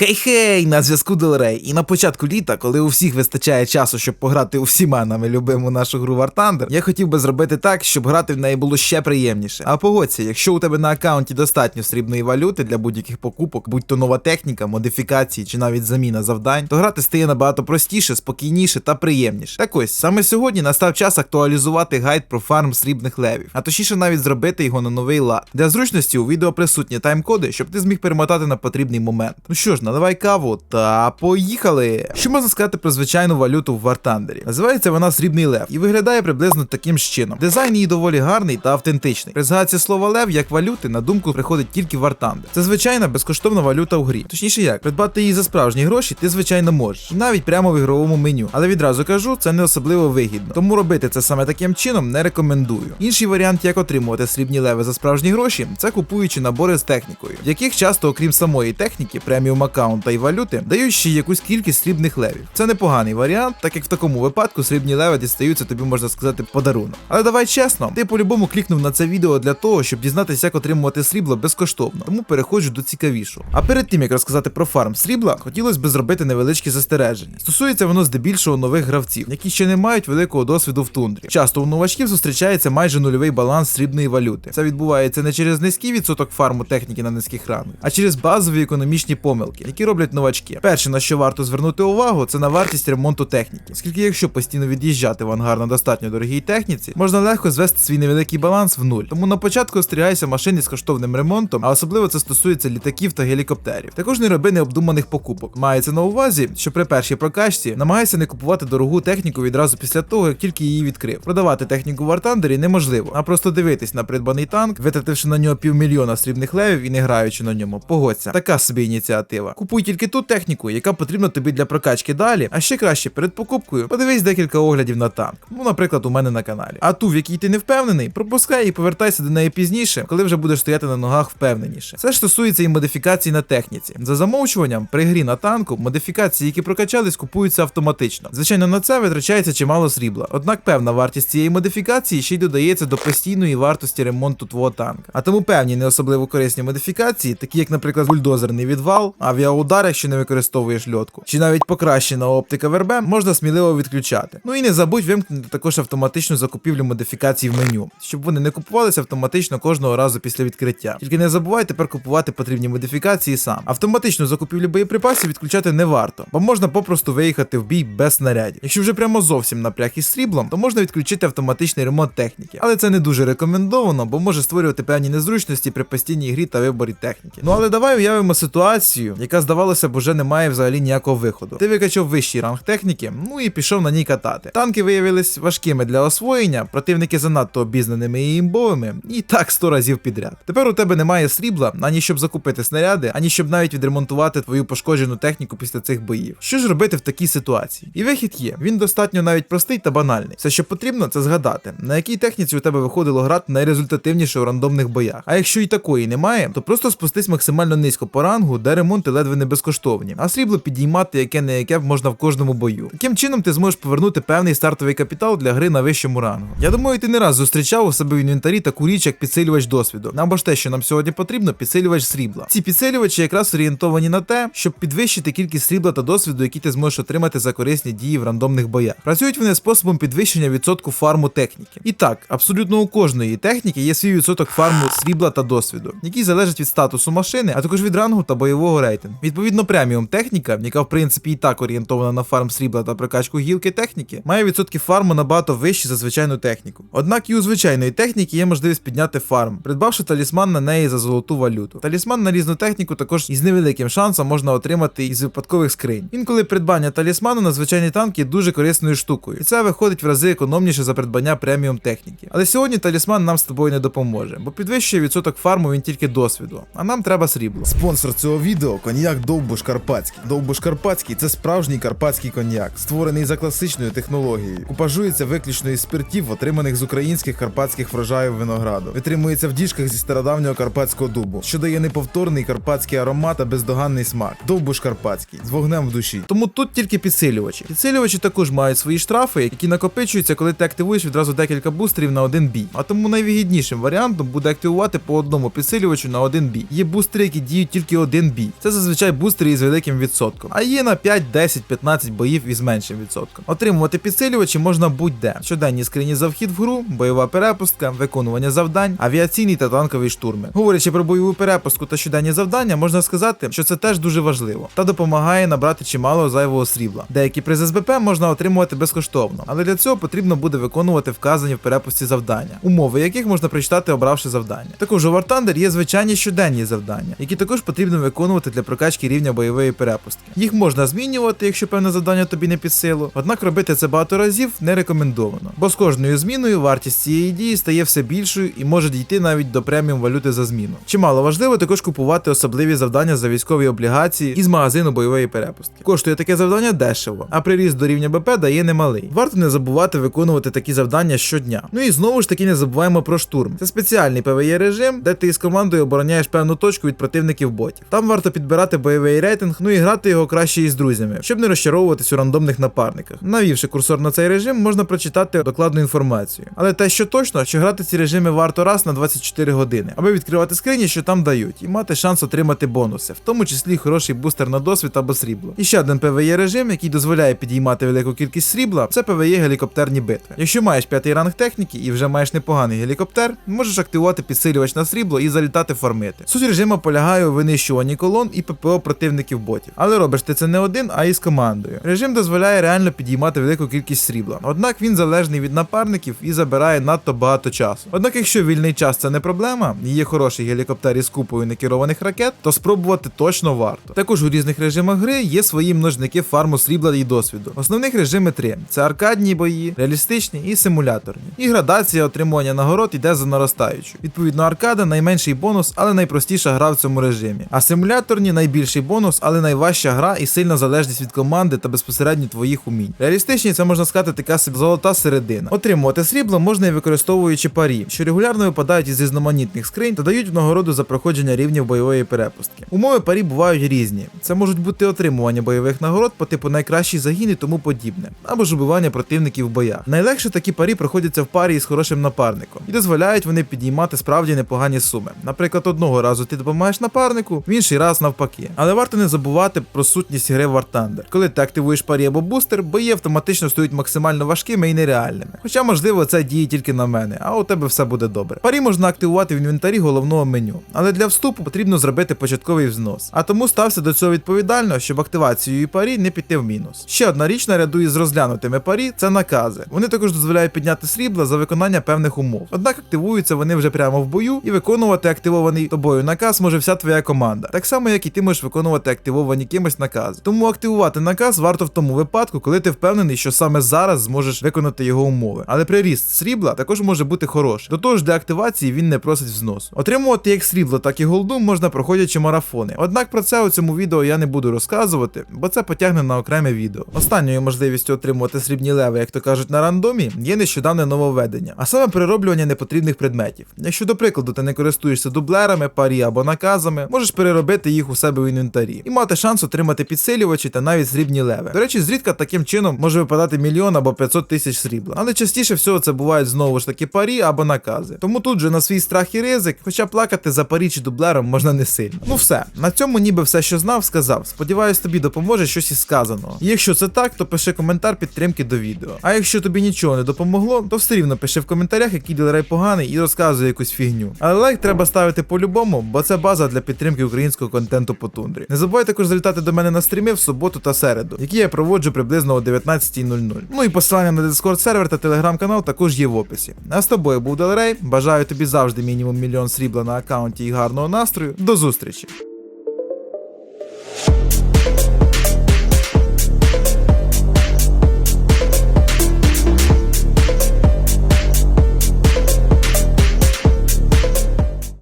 Хей-хей, на зв'язку Делрей. І на початку літа, коли у всіх вистачає часу, щоб пограти у всіма нами любиму нашу гру War Thunder, я хотів би зробити так, щоб грати в неї було ще приємніше. А погодься, якщо у тебе на аккаунті достатньо срібної валюти для будь-яких покупок, будь то нова техніка, модифікації чи навіть заміна завдань, то грати стає набагато простіше, спокійніше та приємніше. Так ось саме сьогодні настав час актуалізувати гайд про фарм срібних левів, а точніше навіть зробити його на новий лад. Для зручності у відео присутні тайм-коди, щоб ти зміг перемотати на потрібний момент. Ну що ж, наливай каву та поїхали. Що можна сказати про звичайну валюту в Thunder? Називається вона срібний лев і виглядає приблизно таким чином. Дизайн її доволі гарний та автентичний. При згадці слова лев як валюти на думку приходить тільки War Thunder. Це звичайна безкоштовна валюта в грі. Точніше як, придбати її за справжні гроші ти звичайно можеш, навіть прямо в ігровому меню. Але відразу кажу, це не особливо вигідно. Тому робити це саме таким чином не рекомендую. Інший варіант, як отримувати срібні леви за справжні гроші, це купуючи набори з технікою, в яких часто, окрім самої техніки, преміум аккаунта і валюти, дають ще якусь кількість срібних левів. Це непоганий варіант, так як в такому випадку срібні леви дістаються тобі, можна сказати, подарунок. Але давай чесно, ти по-любому клікнув на це відео для того, щоб дізнатися, як отримувати срібло безкоштовно. Тому переходжу до цікавішого. А перед тим як розказати про фарм срібла, хотілося б зробити невеличкі застереження. Стосується воно здебільшого нових гравців, які ще не мають великого досвіду в тундрі. Часто у новачків зустрічається майже нульовий баланс срібної валюти. Це відбувається не через низький відсоток фарму техніки на низьких рангах, а через базові економічні помилки, які роблять новачки. Перше, на що варто звернути увагу, це на вартість ремонту техніки. Оскільки якщо постійно від'їжджати в ангар на достатньо дорогій техніці, можна легко звести свій невеликий баланс в нуль. Тому на початку остерігайся машини з коштовним ремонтом, а особливо це стосується літаків та гелікоптерів. Також не роби необдуманих покупок. Мається на увазі, що при першій прокачці намагайся не купувати дорогу техніку відразу після того, як тільки її відкрив. Продавати техніку в Артандері неможливо, а просто дивитись на придбаний танк, витративши на нього півмільйона срібних левів і не граючи на ньому. Погодься, така собі ініціатива. Купуй тільки ту техніку, яка потрібна тобі для прокачки далі, а ще краще перед покупкою подивись декілька оглядів на танк. Ну, наприклад, у мене на каналі. А ту, в якій ти не впевнений, пропускай і повертайся до неї пізніше, коли вже будеш стояти на ногах впевненіше. Це ж стосується і модифікацій на техніці. За замовчуванням, при грі на танку, модифікації, які прокачались, купуються автоматично. Звичайно, на це витрачається чимало срібла. Однак певна вартість цієї модифікації ще й додається до постійної вартості ремонту твого танка. А тому певні не особливо корисні модифікації, такі як, наприклад, бульдозерний відвал, авіаудар, якщо не використовуєш льотку, чи навіть покращена оптика ВРБ, можна сміливо відключати. Ну і не забудь вимкнути також автоматичну закупівлю модифікацій в меню, щоб вони не купувалися автоматично кожного разу після відкриття. Тільки не забувай тепер купувати потрібні модифікації сам. Автоматичну закупівлю боєприпасів відключати не варто, бо можна попросту виїхати в бій без снарядів. Якщо вже прямо зовсім напряг із сріблом, то можна відключити автоматичний ремонт техніки, але це не дуже рекомендовано, бо може створювати певні незручності при постійній грі та виборі техніки. Ну але давай уявимо ситуацію, яка здавалося б уже не має взагалі ніякого виходу. Ти викачав вищий ранг техніки, ну і пішов на ній катати. Танки виявились важкими для освоєння, противники занадто обізнаними і імбовими, і так сто разів підряд. Тепер у тебе немає срібла, ані щоб закупити снаряди, ані щоб навіть відремонтувати твою пошкоджену техніку після цих боїв. Що ж робити в такій ситуації? І вихід є. Він достатньо навіть простий та банальний. Все, що потрібно, це згадати, на якій техніці у тебе виходило грати найрезультативніше у рандомних боях. А якщо і такої немає, то просто спустись максимально низько по рангу, де ремонти ледве не безкоштовні, а срібло підіймати яке не яке можна в кожному бою. Таким чином ти зможеш повернути певний стартовий капітал для гри на вищому рангу. Я думаю, ти не раз зустрічав у себе в інвентарі таку річ, як підсилювач досвіду. Або ж те, що нам сьогодні потрібно, підсилювач срібла. Ці підсилювачі якраз орієнтовані на те, щоб підвищити кількість срібла та досвіду, які ти зможеш отримати за корисні дії в рандомних боях. Працюють вони способом підвищення відсотку фарму техніки. І так, абсолютно у кожної техніки є свій відсоток фарму срібла та досвіду, який залежить від статусу машини, а також від рангу та бойового рейтингу. Відповідно, преміум техніка, яка в принципі і так орієнтована на фарм срібла та прокачку гілки техніки, має відсотки фарму набагато вищі за звичайну техніку. Однак і у звичайної техніки є можливість підняти фарм, придбавши талісман на неї за золоту валюту. Талісман на різну техніку також із невеликим шансом можна отримати із випадкових скринь. Інколи придбання талісману на звичайні танки є дуже корисною штукою, і це виходить в рази економніше за придбання преміум техніки. Але сьогодні талісман нам з тобою не допоможе, бо підвищує відсоток фарму він тільки досвіду, а нам треба срібло. Спонсор цього відео коньяк Довбуш Карпатський. Довбуш Карпатський це справжній карпатський коньяк, створений за класичною технологією. Купажується виключно із спиртів, отриманих з українських карпатських врожаїв винограду. Витримується в діжках зі стародавнього карпатського дубу, що дає неповторний карпатський аромат та бездоганний смак. Довбуш Карпатський з вогнем в душі. Тому тут тільки підсилювачі. Підсилювачі також мають свої штрафи, які накопичуються, коли ти активуєш відразу декілька бустерів на один бій. А тому найвигіднішим варіантом буде активувати по одному підсилювачу на один бій. Є бустери, які діють тільки один бій. Це зазвичай зазвичай бустери із великим відсотком, а є на 5, 10, 15 боїв із меншим відсотком. Отримувати підсилювачі можна будь-де: щоденні скрині за вхід в гру, бойова перепустка, виконування завдань, авіаційні та танкові штурми. Говорячи про бойову перепустку та щоденні завдання, можна сказати, що це теж дуже важливо та допомагає набрати чимало зайвого срібла. Деякі призи СБП можна отримувати безкоштовно, але для цього потрібно буде виконувати вказані в перепусті завдання, умови яких можна прочитати, обравши завдання. Також у War Thunder є звичайні щоденні завдання, які також потрібно виконувати для прокачки рівня бойової перепустки. Їх можна змінювати, якщо певне завдання тобі не під силу, однак робити це багато разів не рекомендовано, бо з кожною зміною вартість цієї дії стає все більшою і може дійти навіть до преміум валюти за зміну. Чимало важливо також купувати особливі завдання за військові облігації із магазину бойової перепустки. Коштує таке завдання дешево, а приріст до рівня БП дає немалий. Варто не забувати виконувати такі завдання щодня. Ну і знову ж таки не забуваємо про штурм. Це спеціальний PvE режим, де ти із командою обороняєш певну точку від противників ботів. Там варто підбирати бойовий рейтинг, ну і грати його краще із друзями, щоб не розчаровуватись у рандомних напарниках. Навівши курсор на цей режим, можна прочитати докладну інформацію. Але те, що точно, що грати ці режими варто раз на 24 години, аби відкривати скрині, що там дають, і мати шанс отримати бонуси, в тому числі хороший бустер на досвід або срібло. І ще один PvE режим, який дозволяє підіймати велику кількість срібла, це PvE гелікоптерні битви. Якщо маєш п'ятий ранг техніки і вже маєш непоганий гелікоптер, можеш активувати підсилювач на срібло і залітати фармити. Суть режиму полягає у винищуванні колон і ППО противників ботів. Але робиш ти це не один, а із командою. Режим дозволяє реально підіймати велику кількість срібла. Однак він залежний від напарників і забирає надто багато часу. Однак, якщо вільний час це не проблема, і є хороший гелікоптер із купою некерованих ракет, то спробувати точно варто. Також у різних режимах гри є свої множники фарму срібла і досвіду. Основних режими три: це аркадні бої, реалістичні і симуляторні. І градація отримування нагород йде за наростаючу. Відповідно, аркада найменший бонус, але найпростіша гра в цьому режимі. А симуляторні найбільший бонус, але найважча гра і сильна залежність від команди та безпосередньо твоїх умінь. Реалістичні це можна сказати така золота середина. Отримувати срібло можна і використовуючи парі, що регулярно випадають із різноманітних скринь та дають в нагороду за проходження рівнів бойової перепустки. Умови парі бувають різні. Це можуть бути отримування бойових нагород по типу найкращий загін і тому подібне, або ж убивання противників в боях. Найлегше такі парі проходяться в парі із хорошим напарником і дозволяють вони підіймати справді непогані суми. Наприклад, одного разу ти допомагаєш напарнику, в інший раз навпаки. Але варто не забувати про сутність гри War Thunder. Коли ти активуєш парі або бустер, бої автоматично стають максимально важкими і нереальними. Хоча, можливо, це діє тільки на мене, а у тебе все буде добре. Парі можна активувати в інвентарі головного меню, але для вступу потрібно зробити початковий взнос. А тому стався до цього відповідально, щоб активацією парі не піти в мінус. Ще одна річ наряду із розглянутими парі це накази. Вони також дозволяють підняти срібла за виконання певних умов. Однак активуються вони вже прямо в бою, і виконувати активований тобою наказ може вся твоя команда. Так само, як і ти можеш виконувати активовані кимось накази. Тому активувати наказ варто в тому випадку, коли ти впевнений, що саме зараз зможеш виконати його умови. Але приріст срібла також може бути хороший. До того ж, для активації він не просить взносу. Отримувати як срібло, так і голду можна проходячи марафони. Однак про це у цьому відео я не буду розказувати, бо це потягне на окреме відео. Останньою можливістю отримувати срібні леви, як то кажуть, на рандомі, є нещодавне нововведення, а саме перероблювання непотрібних предметів. Якщо, до прикладу, ти не користуєшся дублерами, парі або наказами, можеш переробити їх у себе в інвентарі і мати шанс отримати підсилювачі та навіть срібні леви. До речі, зрідка таким чином може випадати мільйон або 500 тисяч срібла. Але частіше всього це бувають знову ж таки парі або накази. Тому тут же на свій страх і ризик, хоча плакати за парі чи дублером можна не сильно. Ну все, на цьому ніби все, що знав, сказав. Сподіваюсь, тобі допоможе щось із сказаного. І якщо це так, то пиши коментар підтримки до відео. А якщо тобі нічого не допомогло, то все рівно пиши в коментарях, який ділерей поганий, і розказуй якусь фігню. Але лайк треба ставити по-любому, бо це база для підтримки українського контенту по тундрі. Не забувай також залітати до мене на стріми в суботу та середу, які я проводжу приблизно о 19.00. Ну і посилання на Discord сервер та телеграм-канал також є в описі. А з тобою був Делерей. Бажаю тобі завжди мінімум мільйон срібла на аккаунті і гарного настрою. До зустрічі!